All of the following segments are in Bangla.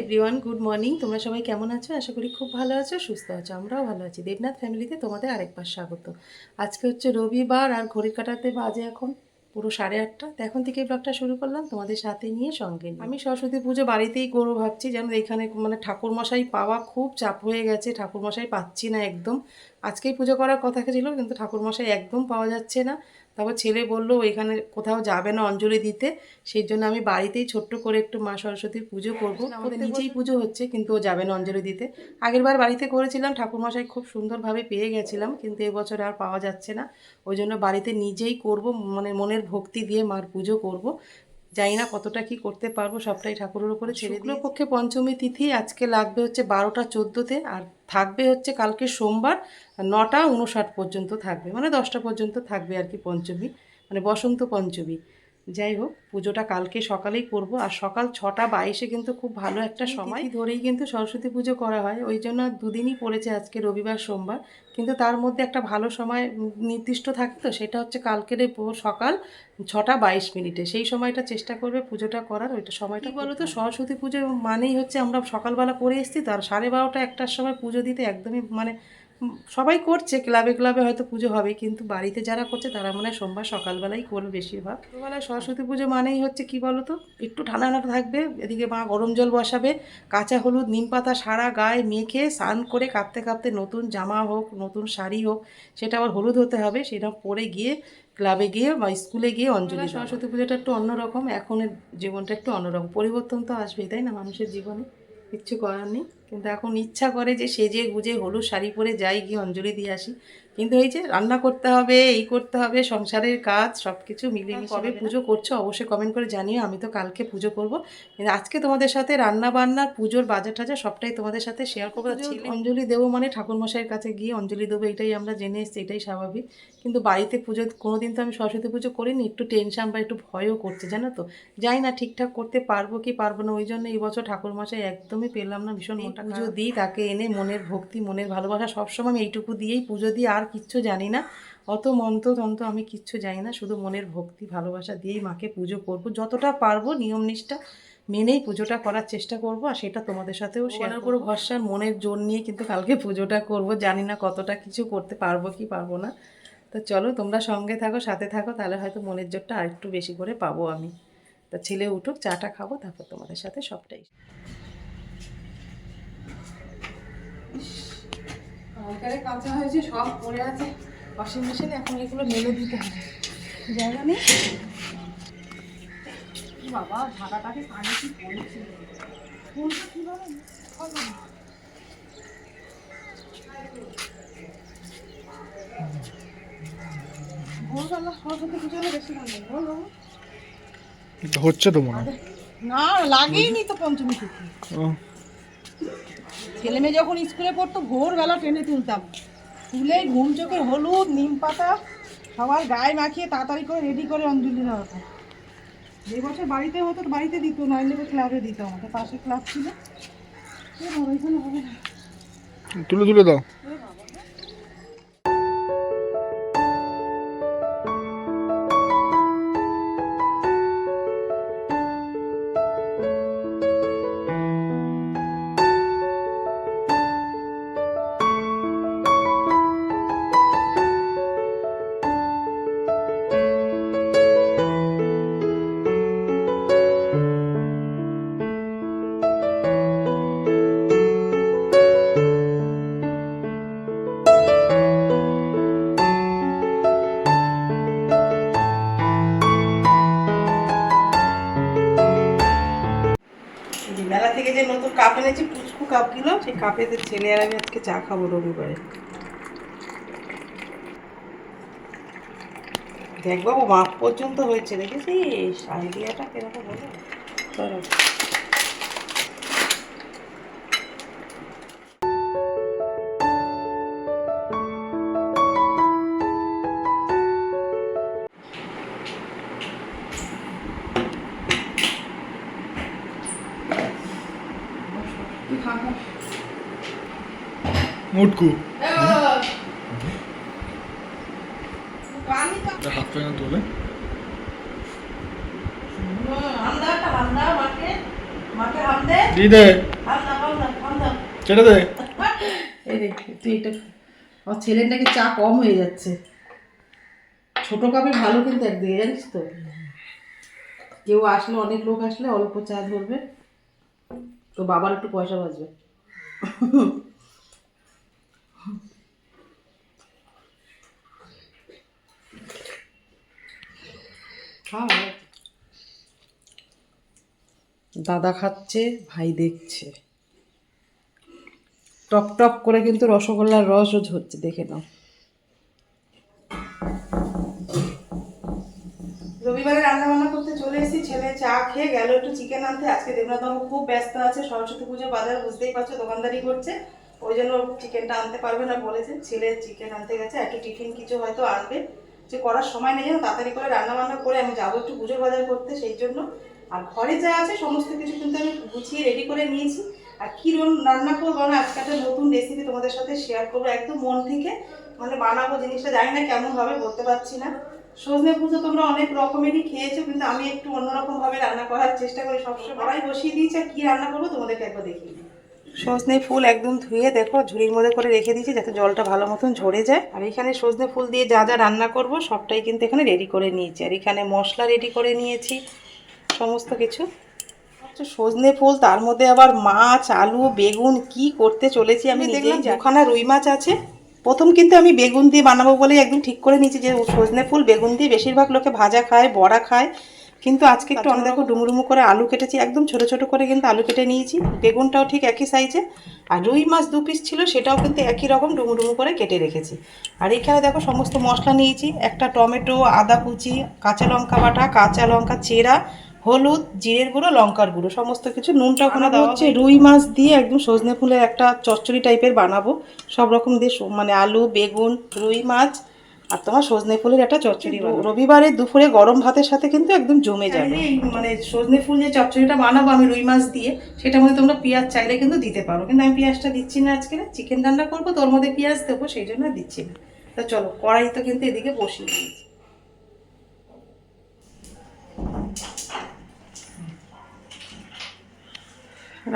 এভরিওয়ান গুড মর্নিং তোমরা সবাই কেমন আছো? আশা করি খুব ভালো আছো, সুস্থ আছো, আমরাও ভালো আছি। দেবনাথ ফ্যামিলিতে তোমাদের আরেকবার স্বাগত। আজকে হচ্ছে রবিবার আর ঘড়ির কাটাতে বাজে এখন পুরো সাড়ে আটটা। এখন থেকে ব্লগটা শুরু করলাম তোমাদের সাথে নিয়ে, সঙ্গে আমি সরস্বতী পুজো বাড়িতেই করব ভাবছি, যেন এখানে মানে ঠাকুরমশাই পাওয়া খুব চাপ হয়ে গেছে, ঠাকুরমশাই পাচ্ছি না একদম। আজকেই পুজো করার কথা ছিল, কিন্তু ঠাকুরমশাই একদম পাওয়া যাচ্ছে না। তারপর ছেলে বলল এখানে কোথাও যাবে না অঞ্জলি দিতে সেই জন্য আমি বাড়িতেই ছোট্ট করে একটু মা সরস্বতীর পুজো করব। আমাদের নিচেই পুজো হচ্ছে কিন্তু ও যাবে না অঞ্জলি দিতে। আগের বার বাড়িতে করেছিলাম ঠাকুরমশাই খুব সুন্দরভাবে পেয়ে গেছিলাম কিন্তু এবছর আর পাওয়া যাচ্ছে না। ওই জন্য বাড়িতে নিজেই করব মানে মনের ভক্তি দিয়ে মার পুজো করব। জানি না কতটা কি করতে পারব, সবটাই ঠাকুরের উপরে ছেড়ে পক্ষে পঞ্চমী তিথি আজকে লাগবে হচ্ছে বারোটা চোদ্দোতে আর থাকবে হচ্ছে কালকে সোমবার নটা উনষাট পর্যন্ত থাকবে মানে দশটা পর্যন্ত থাকবে আর কি পঞ্চমী মানে বসন্ত পঞ্চমী। যাই হোক পুজোটা কালকে সকালেই করব। আর সকাল ছটা বাইশে কিন্তু খুব ভালো একটা সময়। ধরেই কিন্তু সরস্বতী পুজো করা হয়। ওই জন্য দুদিনই পড়েছে আজকে রবিবার সোমবার। কিন্তু তার মধ্যে একটা ভালো সময় নির্দিষ্ট থাকে তো সেটা হচ্ছে কালকের সকাল ছটা বাইশ মিনিটে। সেই সময়টা চেষ্টা করবে পুজোটা করার ওইটা সময়টা বলো তো সরস্বতী পুজো মানেই হচ্ছে আমরা সকালবেলা করে এসেছি তো আর সাড়ে বারোটা একটার সময় পুজো দিতে একদমই মানে সবাই করছে, ক্লাবে ক্লাবে হয়তো পুজো হবে, কিন্তু বাড়িতে যারা করছে তারা মনে হয় সোমবার সকালবেলাই করবে বেশিরভাগ। সকালবেলায় সরস্বতী পুজো মানেই হচ্ছে কি বলো তো একটু ঠান্ডা ঠান্ডা থাকবে, এদিকে মা গরম জল বসাবে, কাঁচা হলুদ, নিম পাতা, সারা গায়ে মেখে স্নান করে কাঁপতে কাঁপতে নতুন জামা হোক, নতুন শাড়ি হোক, সেটা আবার হলুদ হতে হবে, সেটা পরে গিয়ে ক্লাবে গিয়ে বা স্কুলে গিয়ে অঞ্জলি সরস্বতী পুজোটা একটু অন্যরকম, এখনের জীবনটা একটু অন্যরকম, পরিবর্তন তো আসবেই, তাই না মানুষের জীবনে? কিচ্ছু করার নেই। কিন্তু এখন ইচ্ছা করে যে সেজে গুজে হলুদ শাড়ি পরে যাই গিয়ে অঞ্জলি দিয়ে আসি। কিন্তু এই যে রান্না করতে হবে এই করতে হবে সংসারের কাজ সব কিছু মিলিয়ে কবে পুজো করছ অবশ্যই কমেন্ট করে জানিও আমি তো কালকে পুজো করব। কিন্তু আজকে তোমাদের সাথে রান্না বান্নার পুজোর বাজার টাজার সবটাই তোমাদের সাথে শেয়ার করব। অঞ্জলি দেবো মানে ঠাকুরমশাইয়ের কাছে গিয়ে অঞ্জলি দেবো এটাই আমরা জেনে এসেছি এটাই স্বাভাবিক। কিন্তু বাড়িতে পুজো কোনোদিন তো আমি সরস্বতী পুজো করিনি একটু টেনশন বা একটু ভয়ও করছে জানো তো? যাই না ঠিকঠাক করতে পারব কি পারব না ওই জন্য এই বছর ঠাকুরমশাই একদমই পেলাম না ভীষণ মোটা পুজো দিই তাকে এনে মনের ভক্তি মনের ভালোবাসা সবসময় আমি এইটুকু দিয়েই পুজো দিই আর কিচ্ছু জানি না। অত মন্ত্র তন্ত্র আমি কিচ্ছু জানি না। শুধু মনের ভক্তি ভালোবাসা দিয়েই মাকে পুজো করব। যতটা পারব নিয়ম নিষ্ঠা মেনেই পুজোটা করার চেষ্টা করব। আর সেটা তোমাদের সাথেও শেয়ার করব। ভরসার মনের জোর নিয়ে কিন্তু কালকে পুজোটা করব। জানি না কতটা কিছু করতে পারব কি পারব না। তো চলো তোমরা সঙ্গে থাকো সাথে থাকো তাহলে হয়তো মনের জোরটা আরেকটু বেশি করে পাবো আমি। তা ছেলে উঠুক চাটা খাব তারপর তোমাদের সাথে সবটাই। কালকারে কাঁচা হয়েছে সব পড়ে আছে। ওয়াশিং মেশিনে এখন এগুলো মেলে দিতে হবে। জায়গা নেই? বাবা ঢাকাটাকে কানে কি পড়েছে? ফুলটা কীভাবে। ভোরবেলা সরস্বতী পুজো হলে বেশি ভালো বল বাবা। হচ্ছে তো মনে হয়। না লাগেইনি তো পঞ্চমী তিথি ছেলে মেয়ে যখন স্কুলে পড়তো ভোরবেলা টেনে তুলতাম। তুলে ঘুম চোখে হলুদ নিম পাতা সবার গায়ে মাখিয়ে তাড়াতাড়ি করে রেডি করে অঞ্জলি দেওয়া হতো যে বছর বাড়িতে হতো বাড়িতে দিত নইলে ক্লাবে দিত আমাকে পাশে ক্লাব ছিল। এ হবে না। তুলে তুলে দাও। কাপগুলো সেই কাপেতে ছেলে আর আমি আজকে চা খাব রবিবারে। দেখ বাবু, মাপ পর্যন্ত হয়েছে, দেখেছিস? আইডিয়াটা কীরকম হলো? মুটকু। হাত পা তোলে। দে তুই এটা আমার ছেলের নাকি চা কম হয়ে যাচ্ছে। ছোট কাপে ভালো কিন্তু একদিকে জানিস তো? কেউ আসলে অনেক লোক আসলে অল্প চা ধরবে। তো বাবার একটু পয়সা বাঁচবে। দাদা খাচ্ছে, ভাই দেখছে। টপ টপ করে কিন্তু রসগোল্লার রসও ঝরছে, দেখে নাও। রবিবারে রান্না বান্না করতে চলে এসেছি, ছেলে চা খেয়ে গেল, একটু চিকেন আনতে। আজকে দেবনাথ দেবনাথবাবু খুব ব্যস্ত আছে, সরস্বতী পুজো বাজার বুঝতেই পারছ, দোকানদারি করছে। ওই জন্য চিকেনটা আনতে পারবে না বলেছে, ছেলে চিকেন আনতে গেছে একটু টিফিন কিছু হয়তো আনবে। যে করার সময় নেই তাড়াতাড়ি করে রান্না বান্না করে আমি যাব একটু পুজোর বাজার করতে, সেই জন্য। আর ঘরে যা আছে সমস্ত কিছু কিন্তু আমি গুছিয়ে রেডি করে নিয়েছি। আর কী রন- রান্না করব না, আজকে একটা নতুন রেসিপি তোমাদের সাথে শেয়ার করব। একদম মন থেকে মানে বানাবো জিনিসটা, জানি না কেমন হবে, বলতে পারছি না। সজনে পুজো তোমরা অনেক রকমেরই খেয়েছো, কিন্তু আমি একটু অন্যরকমভাবে রান্না করার চেষ্টা করি। সবসময় কড়াই বসিয়ে দিয়েছি, আর কী রান্না করব তোমাদেরকে একবার দেখিয়ে দিই। সজনে ফুল একদম ধুয়ে দেখো ঝুড়ির মধ্যে করে রেখে দিয়েছি যাতে জলটা ভালো মতন ঝরে যায়। আর এখানে সজনে ফুল দিয়ে যা যা রান্না করব সবটাই কিন্তু এখানে রেডি করে নিয়েছি। আর এখানে মশলা রেডি করে নিয়েছি সমস্ত কিছু। হচ্ছে সজনে ফুল তার মধ্যে আবার মাছ আলু বেগুন কি করতে চলেছি আমি দেখলাম দুখানা রুই মাছ আছে। প্রথম কিন্তু আমি বেগুন দিয়ে বানাবো বলেই একদম ঠিক করে নিয়েছি যে সজনে ফুল বেগুন দিয়ে বেশিরভাগ লোকে ভাজা খায় বড়া খায়। কিন্তু আজকে একটু দেখো ডুমুডুমু করে আলু কেটেছি একদম ছোট ছোট করে কিন্তু আলু কেটে নিয়েছি। বেগুনটাও ঠিক একই সাইজে আর রুই মাছ দু পিস ছিল সেটাও কিন্তু একই রকম ডুমুডুমু করে কেটে রেখেছি। আর এখানে দেখো সমস্ত মশলা নিয়েছি একটা টমেটো আদা কুচি কাঁচা লঙ্কা বাটা কাঁচা লঙ্কা চেরা হলুদ জিরের গুঁড়ো লঙ্কার গুঁড়ো সমস্ত কিছু নুনটা ওখানে দেওয়া হচ্ছে রুই মাছ দিয়ে একদম সজনে ফুলের একটা চচ্চড়ি টাইপের বানাবো। সব রকম দিয়ে মানে আলু বেগুন রুই মাছ আর তোমার সজনে ফুলের একটা চচ্চড়ি রবিবারে দুপুরে গরম ভাতের সাথে কিন্তু একদম জমে যাবে। মানে সজনে ফুল যে চচ্চড়িটা বানাবো আমি রুই মাছ দিয়ে সেটার মধ্যে তোমরা পেঁয়াজ চাইলে কিন্তু দিতে পারো। কিন্তু আমি পেঁয়াজটা দিচ্ছি না আজকে না চিকেন রান্না করব তোর মধ্যে পেঁয়াজ দেবো সেই জন্য দিচ্ছি না। তা চলো কড়াই তো কিন্তু এদিকে বসিয়ে দিয়েছি।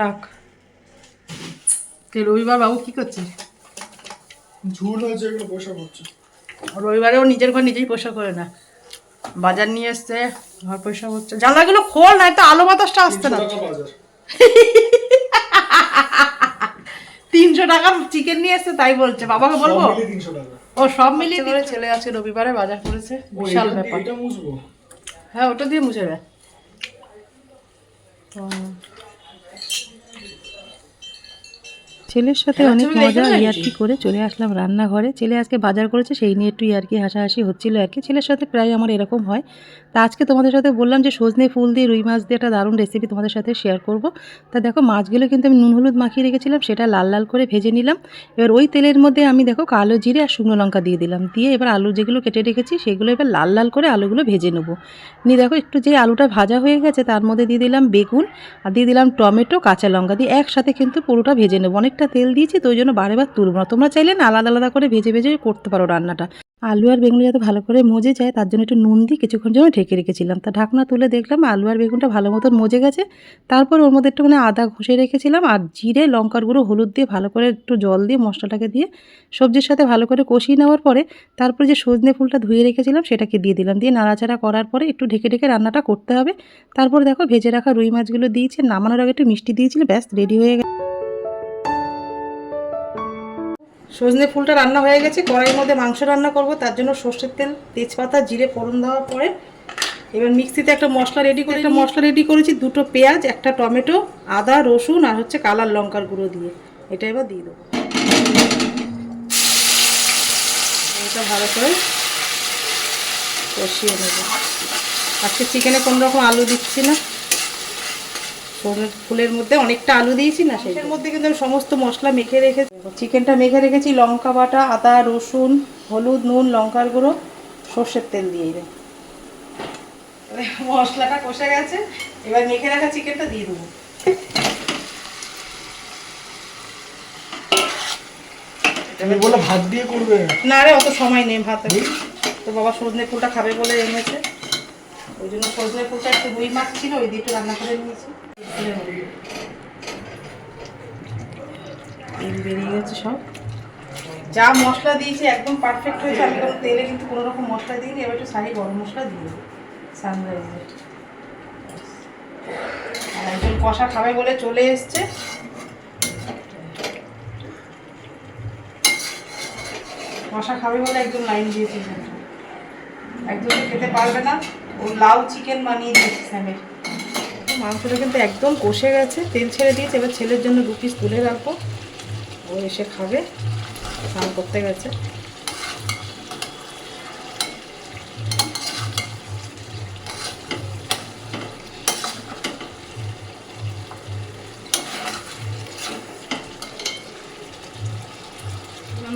রাখ। রবিবার বাবু কি করছিস ঝুল হয়েছে এগুলো বসা করছে। রবিবারেও নিজের ঘর নিজেই পয়সা করে না। বাজার নিয়ে এসছে ঘর পয়সা করছে। জানলাগুলো খোল না তো আলো বাতাসটা আসছে না। তিনশো টাকার চিকেন নিয়ে এসছে তাই বলছে। বাবাকে বলব? সব মিলিয়ে তিনশো টাকা। ও সব মিলিয়ে করে চলে আছে রবিবারে বাজার করেছে। বিশাল ব্যাপার। হ্যাঁ ওটা দিয়ে মুছে দেয় ছেলের সাথে অনেক মজা। ইয়ার্কি করে চলে আসলাম রান্নাঘরে। ছেলে আজকে বাজার করেছে সেই নিয়ে একটু ইয়ার্কি হাসাহাসি হচ্ছিল আর কি। ছেলের সাথে প্রায় আমার এরকম হয়। তা আজকে তোমাদের সাথে বললাম যে সজনে ফুল দিয়ে রুই মাছ দিয়ে একটা দারুণ রেসিপি তোমাদের সাথে শেয়ার করব। তা দেখো, মাছগুলো কিন্তু আমি নুন হলুদ মাখিয়ে রেখেছিলাম, সেটা লাল লাল করে ভেজে নিলাম। এবার ওই তেলের মধ্যে আমি দেখো কালো জিরে আর শুকনো লঙ্কা দিয়ে দিলাম। দিয়ে এবার আলু যেগুলো কেটে রেখেছি, সেগুলো এবার লাল লাল করে আলুগুলো ভেজে নেব। নিয়ে দেখো, একটু যে আলুটা ভাজা হয়ে গেছে, তার মধ্যে দিয়ে দিলাম বেগুন আর দিয়ে দিলাম টমেটো, কাঁচা লঙ্কা দিয়ে একসাথে কিন্তু পুরোটা ভেজে নেব। অনেকটা তেল দিয়েছি, তো ওই জন্য বারে বার তুলব না। তোমরা চাইলে না আলাদা আলাদা করে ভেজে ভেজে করতে পারো রান্নাটা। আলু আর বেগুন যাতে ভালো করে মজে যায়, তার জন্য একটু নুন দিয়ে কিছুক্ষণ জন্য ঢেকে রেখেছিলাম। তা ঢাকনা তুলে দেখলাম আলু আর বেগুনটা ভালো মতন মজে গেছে। তারপর ওর মধ্যে একটুখানি আদা ঘষে রেখেছিলাম আর জিরে, লঙ্কার গুঁড়ো, হলুদ দিয়ে ভালো করে একটু জল দিয়ে মশলাটাকে দিয়ে সবজির সাথে ভালো করে কষিয়ে নেওয়ার পরে তারপরে যে সজনে ফুলটা ধুয়ে রেখেছিলাম সেটাকে দিয়ে দিলাম। দিয়ে নাড়াচাড়া করার পরে একটু ঢেকে ঢেকে রান্নাটা করতে হবে। তারপর দেখো ভেজে রাখা রুই মাছগুলো দিয়েছে নামানোর আগে একটু মিষ্টি দিয়েছিল ব্যাস, রেডি হয়ে গেছে। সজনে ফুলটা রান্না হয়ে গেছে, কড়াইয়ের মধ্যে মাংস রান্না করব, তার জন্য সর্ষের তেল, তেজপাতা, জিরে, ফোড়ন দেওয়ার পরে এবার মিক্সিতে একটা মশলা রেডি করে একটা মশলা রেডি করেছি, দুটো পেঁয়াজ, একটা টমেটো, আদা, রসুন আর হচ্ছে কালার লঙ্কার গুঁড়ো দিয়ে। এটা এবার দিয়ে দেবো। এটা ভালো করে কষিয়ে নেব। আজকে চিকেনে কোনো রকম আলু দিচ্ছি না। ফুলের মধ্যে অনেকটা আলু দিয়েছি না সেই মধ্যে কিন্তু আমি সমস্ত মশলা মেখে রেখে চিকেনটা মেখে রেখেছি লঙ্কা বাটা আদা রসুন হলুদ নুন লঙ্কার গুঁড়ো সর্ষের তেল দিয়ে দেয় মশলাটা কষে গেছে এবার মেখে রাখা চিকেনটা দিয়ে দেবো। তুমি বলে ভাত দিয়ে করবে? না রে অত সময় নেই ভাত। তো বাবা সজনে ফুলটা খাবে বলে এনেছে। ওই জন্য সজনে ফুলটা একটু রুই মাছ ছিল ওই দিয়ে একটু রান্না করে নিয়েছি। সব। যা মশলা দিয়েছি একদম পারফেক্ট হয়েছে। আমি কোনো তেলে কিন্তু কোনো রকম মশলা দিইনি, এবার একটু শাহি গরম মশলা দিয়ে দেবো সানরাইজের আর একজন কষা খাবে বলে চলে এসছে। কষা খাবে বলে একজন লাইন দিয়েছে। একজন খেতে পারবে না। ও লাউ চিকেন বানিয়ে দিয়েছে স্যামের। মাংসটা কিন্তু একদম কষে গেছে। তেল ছেড়ে দিয়েছে, এবার ছেলের জন্য দু পিস তুলে রাখব। ও এসে খাবে, স্নান করতে গেছে।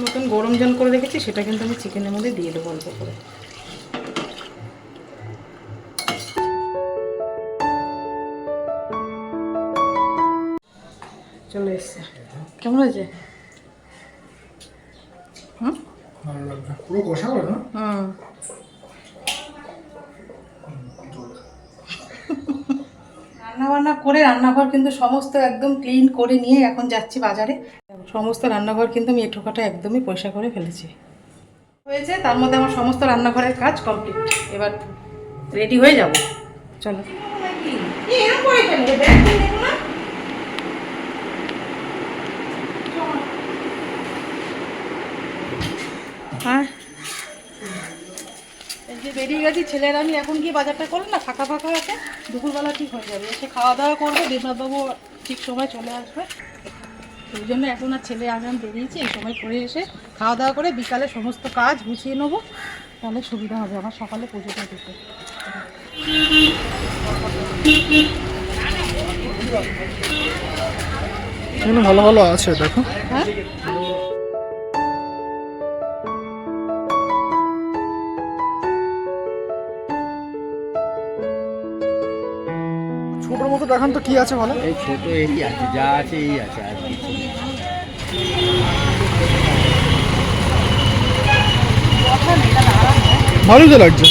মতন গরম জল করে রেখেছি, সেটা কিন্তু আমি চিকেনের মধ্যে দিয়ে দেবো অল্প করে। হয়েছে? হুম? পুরো কষা করে না? হুম। রান্না বান্না করে রান্নাঘর কিন্তু সমস্ত একদম ক্লিন করে নিয়ে এখন যাচ্ছি বাজারে। সমস্ত রান্নাঘর কিন্তু আমি এঠোকাটা একদমই পয়সা করে ফেলেছি। হয়েছে তার মধ্যে আমার সমস্ত রান্নাঘরের কাজ কমপ্লিট এবার রেডি হয়ে যাব। চলো। হ্যাঁ। এই যে বেরিয়ে গেছি ছেলের আমি এখন গিয়ে বাজারটা না ফাঁকা ফাঁকা আছে দুপুরবেলা ঠিক হয়ে যাবে। এসে খাওয়া দাওয়া করব দেবনাথবাবু ঠিক সময় চলে আসবে। ওই জন্য এখন আর ছেলে আমি আমি বেরিয়েছি এই সময় করে এসে খাওয়া দাওয়া করে বিকালে সমস্ত কাজ গুছিয়ে নেব তাহলে সুবিধা হবে আমার সকালে পুজোটা দিতে। ভালো ভালো আছে দেখো। হ্যাঁ? ছোটোর মতো দেখান তো কি আছে ভালো এই ছোট এই আছে যা আছে এই আছে আর কিছু। ভালোই তো লাগছে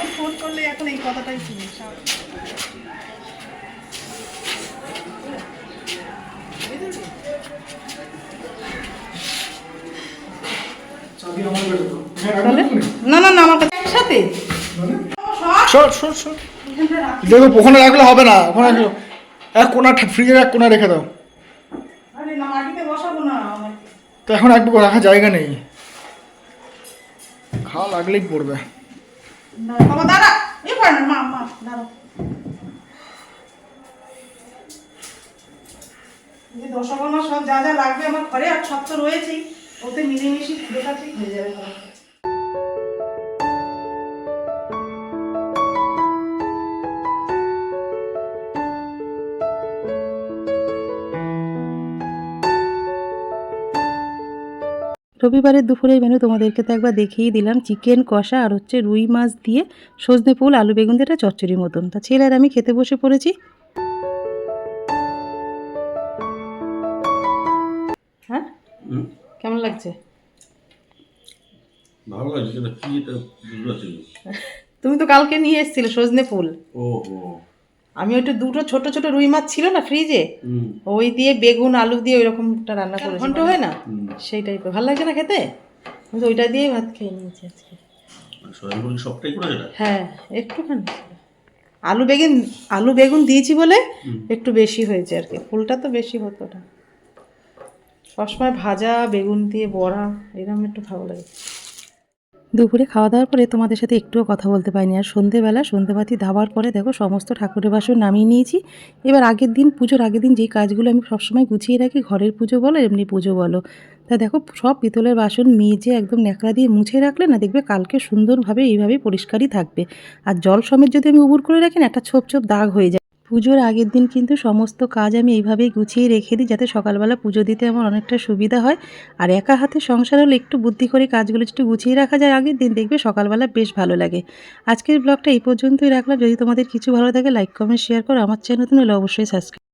এখন ফোন করলে এখন এই কথাটাই শুনি। হ্যাঁ, না না না আমার কাছে একসাথে। মানে? সর সর সর দেখো ওখানে রাখলে হবে না। ওখানে এক কোনা ফ্রিজের এক কোনা রেখে দাও। তো এখন এক রাখার জায়গা নেই। খাওয়া লাগলেই পড়বে। বাবা দাঁড়া এ পারে না মা মা দাঁড়া এই দশকর্মা সব যা যা লাগবে আমার ঘরে আর সব তো রয়েছেই। ওতে মিলেমিশে পুরোটা ঠিক হয়ে যাবে। রবিবারের দুপুরের মেনু তোমাদেরকে তো একবার দেখিয়ে দিলাম। চিকেন কষা আর হচ্ছে রুই মাছ দিয়ে সজনে ফুল আলু বেগুন দিয়ে চচ্চড়ির মতন। তা ছেলের আমি খেতে বসে পড়েছি। হ্যাঁ? কেমন লাগছে? ভালো লাগছে। তুমি তো কালকে নিয়ে এসেছিলে সজনে ফুল। ও আমি ওইটা দুটো ছোট ছোট রুই মাছ ছিল না ফ্রিজে ওই দিয়ে বেগুন আলু দিয়ে ওইরকমটা রান্না করে ঘন্ট হয় না? সেই টাইপের ভালো লাগছে না খেতে? তো ওইটা দিয়েই ভাত খেয়ে নিয়েছি আজকে। এটা হ্যাঁ একটুখানি আলু বেগুন আলু বেগুন দিয়েছি বলে একটু বেশি হয়েছে আর কি। ফুলটা তো বেশি হতো না। সবসময় ভাজা বেগুন দিয়ে বড়া এরকম একটু ভালো লাগে। দুপুরে খাওয়া দাওয়ার পরে তোমাদের সাথে একটুও কথা বলতে পারিনি। আর সন্ধেবেলা, সন্ধেবাতি ধাবার পরে দেখো সমস্ত ঠাকুরের বাসন নামিয়ে নিয়েছি। এবার আগের দিন পুজোর আগের দিন যেই কাজগুলো আমি সবসময় গুছিয়ে রাখি, ঘরের পুজো বলো, এমনি পুজো বলো। তা দেখো সব পিতলের বাসন মেজে একদম ন্যাকড়া দিয়ে মুছে রাখলে না দেখবে কালকে সুন্দরভাবে এইভাবে পরিষ্কারই থাকবে। আর জল সমেত যদি আমি উবুর করে রাখি না, একটা ছোপ ছোপ দাগ হয়ে যায়। পুজোর আগের দিন কিন্তু সমস্ত কাজ আমি এইভাবেই গুছিয়ে রেখে দিই যাতে সকালবেলা পুজো দিতে আমার অনেকটা সুবিধা হয়। আর একা হাতে সংসার হলে একটু বুদ্ধি করে কাজগুলো একটু গুছিয়ে রাখা যায় আগের দিন, দেখবে সকালবেলা বেশ ভালো লাগে। আজকের ব্লগটা এই পর্যন্তই রাখলাম। যদি তোমাদের কিছু ভালো থাকে লাইক কমেন্ট শেয়ার করো। আমার চ্যানেল নতুন হলে অবশ্যই সাবস্ক্রাইব